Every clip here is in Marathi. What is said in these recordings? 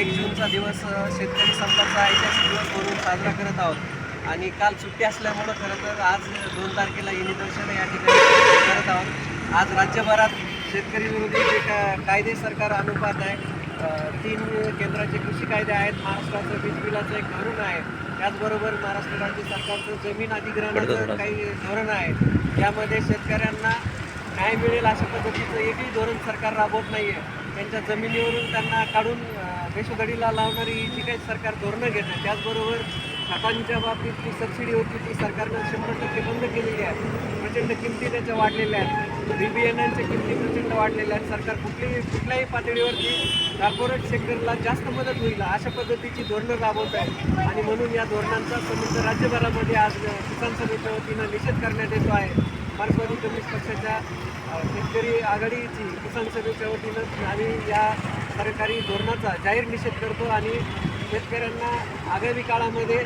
एक जूनचा दिवस शेतकरी संपाचा ऐतिहासिक दिवस म्हणून साजरा करत आहोत. आणि काल सुट्टी असल्यामुळं खरं तर आज दोन तारखेला ही निदर्शनं या ठिकाणी करत आहोत. आज राज्यभरात शेतकरी विरोधी जे का कायदे सरकार अनुपात आहे तीन केंद्राचे कृषी कायदे आहेत महाराष्ट्राचं वीज बिलाचं एक धोरण आहे. त्याचबरोबर महाराष्ट्र राज्य सरकारचं जमीन अधिग्रहणाचं काही धोरण आहे. यामध्ये शेतकऱ्यांना न्याय मिळेल अशा पद्धतीचं एकही धोरण सरकार राबवत नाही आहे त्यांच्या जमिनीवरून त्यांना काढून पेशोधडीला लावणारी जी काही सरकार धोरणं घेतं त्याचबरोबर खतांच्या बाबतीत जी सबसिडी होती ती सरकारनं शंभर टक्के बंद केलेली आहे. प्रचंड किमती त्याच्या वाढलेल्या आहेत. बी बियाण्यांच्या किमती प्रचंड वाढलेल्या आहेत. सरकार कुठलीही कुठल्याही पातळीवरती कॉर्पोरेट सेक्टरला जास्त मदत होईल अशा पद्धतीची धोरणं राबवत आहे आणि म्हणून या धोरणांचा संबंध राज्यभरामध्ये आज किसान सभेच्या वतीनं निषेध करण्यात येतो आहे. मार्क्सवादी कम्युनिस्ट पक्षाच्या शेतकरी आघाडीची किसान सभेच्या वतीनं आणि या सरकारी धोरणाचा जाहीर निषेध करतो आणि शेतकऱ्यांना आगामी काळामध्ये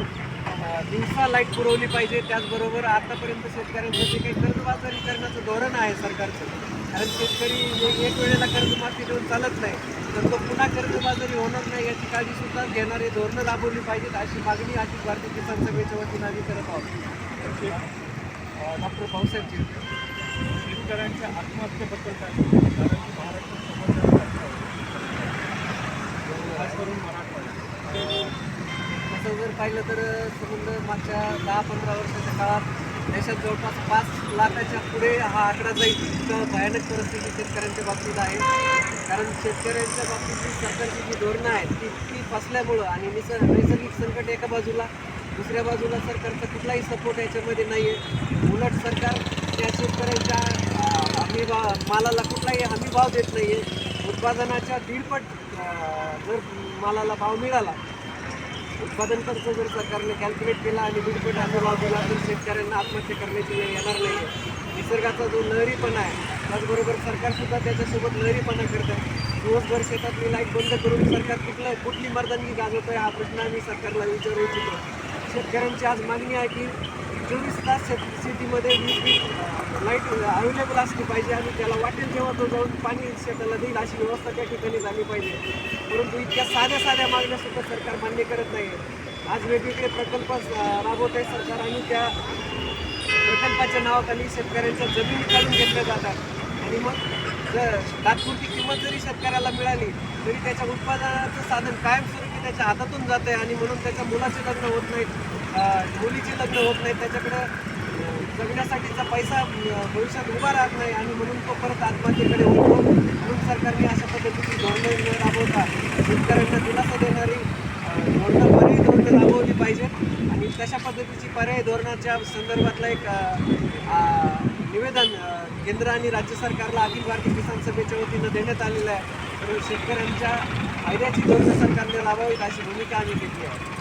दिवसा लाइट पुरवली पाहिजे. त्याचबरोबर आतापर्यंत शेतकऱ्यांचं जे काही कर्जबाजारी करण्याचं धोरण आहे सरकारचं कारण शेतकरी एक एक वेळेला कर्जमाफी देऊन चालत नाही तर तो पुन्हा कर्जबाजारी होणार नाही याची काळजीसुद्धा घेणारे धोरणं राबवली पाहिजेत अशी मागणी अशी भारतीय किसान सभेच्या वतीनं आम्ही करत आहोत. डॉक्टर भाऊसाहेब शेतकऱ्यांच्या आत्महत्येबद्दल काय? कारण की महाराष्ट्रात समस्या खास करून मराठवाड्यात तसं जर पाहिलं तर संबंध मागच्या दहा पंधरा वर्षाच्या काळात देशात जवळपास पाच लाखाच्या पुढे हा आकडा जाईल. इतकं भयानक परिस्थिती शेतकऱ्यांच्या बाबतीत आहे. कारण शेतकऱ्यांच्या बाबतीतली सरकारची जी धोरणं आहेत ती ती फसल्यामुळं आणि निसर्ग नैसर्गिक संकट एका बाजूला दुसऱ्या बाजूला सरकारचा कुठलाही सपोर्ट याच्यामध्ये नाही आहे उलट सरकार त्या शेतकऱ्यांच्या हमी भाव मालाला कुठलाही हमी भाव देत नाही आहे उत्पादनाच्या दीडपट जर मालाला भाव मिळाला उत्पादन खर्च जर सरकारने कॅल्क्युलेट केला आणि दीडपट असा लाभ दिला तर शेतकऱ्यांना आत्महत्या करण्याची वेळ येणार नाही. आहे निसर्गाचा जो लहरीपणा आहे त्याचबरोबर सरकारसुद्धा त्याच्यासोबत लहरीपणा करत आहे. दिवसभर शेतातली लाइट बंद करून सरकार कुठलं कुठली मर्दानगी आहे हा प्रश्न आम्ही सरकारला विचारू इच्छितो. शेतकऱ्यांची आज मागणी आहे की चोवीस तास शेत शेतीमध्ये वीज बी लाइट अवेलेबल असली पाहिजे आणि त्याला वाटेल तेव्हा तो जाऊन पाणी शेताला देईल अशी व्यवस्था त्या ठिकाणी झाली पाहिजे. परंतु इतक्या साध्या साध्या मागण्या सुद्धा सरकार मान्य करत नाही. आज वेगवेगळे प्रकल्प राबवत आहे सरकार आणि त्या प्रकल्पाच्या नावाखाली शेतकऱ्यांच्या जमिनी काढून घेतल्या जातात. आणि मग जर तात्पुरती किंमत जरी शेतकऱ्याला मिळाली तरी त्याच्या उत्पादनाचं साधन कायमस्वरूपी त्याच्या हातातून जात आहे आणि म्हणून त्याच्या मुलाचे लग्न होत नाहीत मुलीचे लग्न होत नाहीत त्याच्याकडं जगण्यासाठीचा पैसा भविष्यात उभा राहत नाही आणि म्हणून तो परत आत्महत्येकडे होतो म्हणून सरकारने अशा न राबवता शेतकऱ्यांना दिलासा देणारी धोरणं पर्यायी धोरणं राबवली पाहिजेत आणि तशा पद्धतीची पर्यायी धोरणाच्या संदर्भातला एक निवेदन केंद्र आणि राज्य सरकारला अखिल भारतीय किसान सभेच्या वतीनं देण्यात आलेलं आहे तर शेतकऱ्यांच्या फायद्याची धोरणं सरकारने राबवावीत अशी भूमिका आम्ही घेतली आहे.